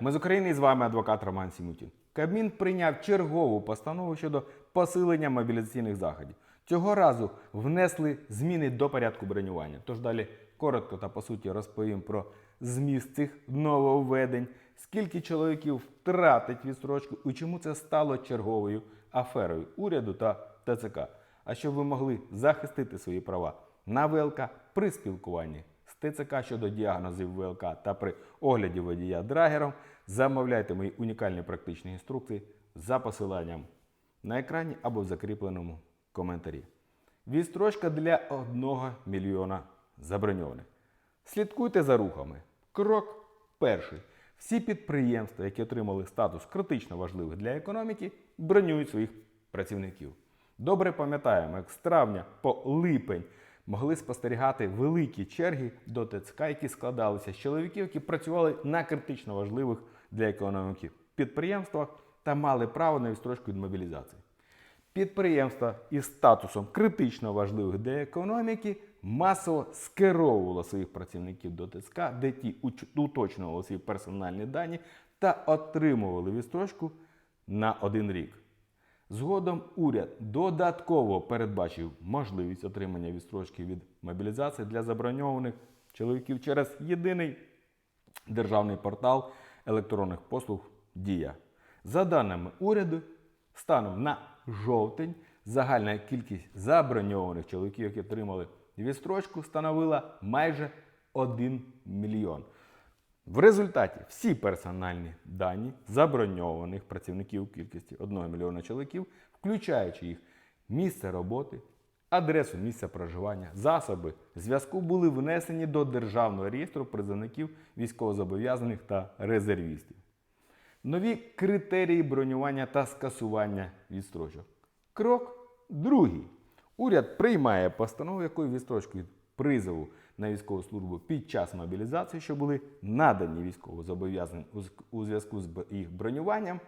Ми з України і з вами адвокат Роман Сімутін. Кабмін прийняв чергову постанову щодо посилення мобілізаційних заходів. Цього разу внесли зміни до порядку бронювання. Тож далі коротко та по суті розповім про зміст цих нововведень, скільки чоловіків втратить відстрочку і чому це стало черговою аферою уряду та ТЦК. А щоб ви могли захистити свої права на ВЛК при спілкуванні з ТЦК щодо діагнозів ВЛК та при огляді водія драгером, замовляйте мої унікальні практичні інструкції за посиланням на екрані або в закріпленому коментарі. Відстрочка для 1 мільйона заброньованих. Слідкуйте за рухами. Крок перший. Всі підприємства, які отримали статус критично важливих для економіки, бронюють своїх працівників. Добре пам'ятаємо, як з травня по липень могли спостерігати великі черги до ТЦК, які складалися з чоловіків, які працювали на критично важливих для економіки підприємствах та мали право на відстрочку від мобілізації. Підприємства із статусом критично важливих для економіки масово скеровувало своїх працівників до ТСК, де ті уточнювали свої персональні дані та отримували відстрочку на один рік. Згодом уряд додатково передбачив можливість отримання відстрочки від мобілізації для заброньованих чоловіків через єдиний державний портал електронних послуг Дія. За даними уряду, станом на жовтень загальна кількість заброньованих чоловіків, які отримали відстрочку, становила майже 1 мільйон. В результаті всі персональні дані заброньованих працівників у кількості 1 мільйона чоловіків, включаючи їх місце роботи, адресу місця проживання, засоби зв'язку, були внесені до Державного реєстру призовників військовозобов'язаних та резервістів. Нові критерії бронювання та скасування відстрочок. Крок другий. Уряд приймає постанову, якою відстрочку від призову на військову службу під час мобілізації, що були надані військовозобов'язаним у у зв'язку з їх бронюванням,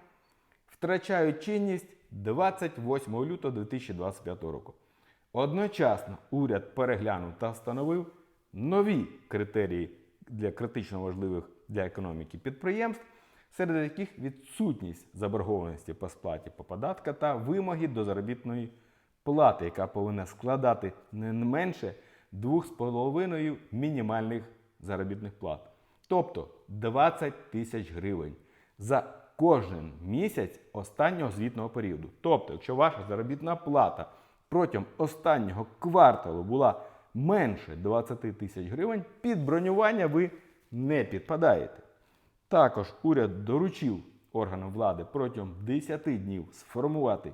втрачають чинність 28 лютого 2025 року. Одночасно уряд переглянув та встановив нові критерії для критично важливих для економіки підприємств, серед яких відсутність заборгованості по сплаті по податка та вимоги до заробітної плати, яка повинна складати не менше 2,5 мінімальних заробітних плат, тобто 20 тисяч гривень за кожен місяць останнього звітного періоду. Тобто, якщо ваша заробітна плата протягом останнього кварталу була менше 20 тисяч гривень, під бронювання ви не підпадаєте. Також уряд доручив органам влади протягом 10 днів сформувати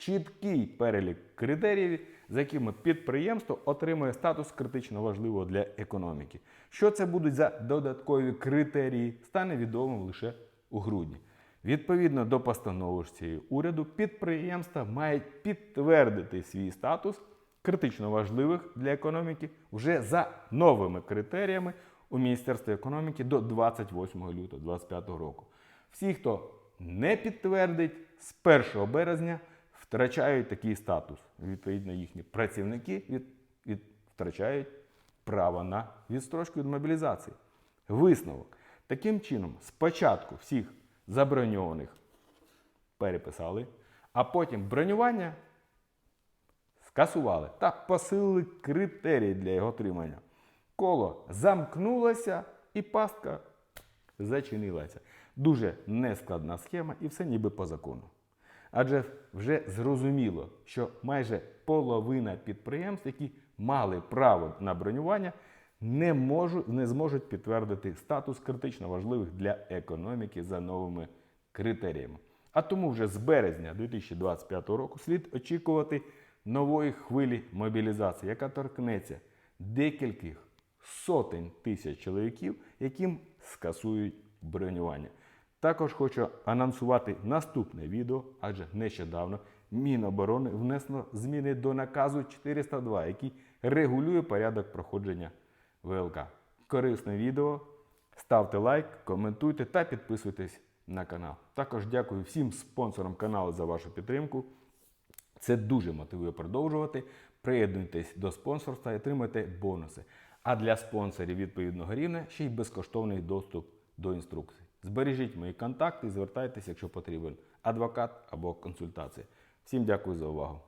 чіткий перелік критеріїв, за якими підприємство отримує статус критично важливого для економіки. Що це будуть за додаткові критерії, стане відомим лише у грудні. Відповідно до постанови цієї уряду, підприємства мають підтвердити свій статус критично важливих для економіки вже за новими критеріями у Міністерстві економіки до 28 лютого 2025 року. Всі, хто не підтвердить, з 1 березня втрачають такий статус. Відповідно, їхні працівники від, від, втрачають право на відстрочку від мобілізації. Висновок. Таким чином, спочатку всіх заброньованих переписали, а потім бронювання скасували та посилили критерії для його отримання. Коло замкнулося і пастка зачинилася. Дуже нескладна схема і все ніби по закону. Адже вже зрозуміло, що майже половина підприємств, які мали право на бронювання, не, можуть, не зможуть підтвердити статус критично важливих для економіки за новими критеріями. А тому вже з березня 2025 року слід очікувати нової хвилі мобілізації, яка торкнеться декількох сотень тисяч чоловіків, яким скасують бронювання. Також хочу анонсувати наступне відео, адже нещодавно Міноборони внесло зміни до наказу 402, який регулює порядок проходження ВЛК. Корисне відео. Ставте лайк, коментуйте та підписуйтесь на канал. Також дякую всім спонсорам каналу за вашу підтримку. Це дуже мотивує продовжувати. Приєднуйтесь до спонсорства і отримайте бонуси. А для спонсорів відповідного рівня ще й безкоштовний доступ до інструкцій. Збережіть мої контакти, звертайтеся, якщо потрібен адвокат або консультація. Всім дякую за увагу.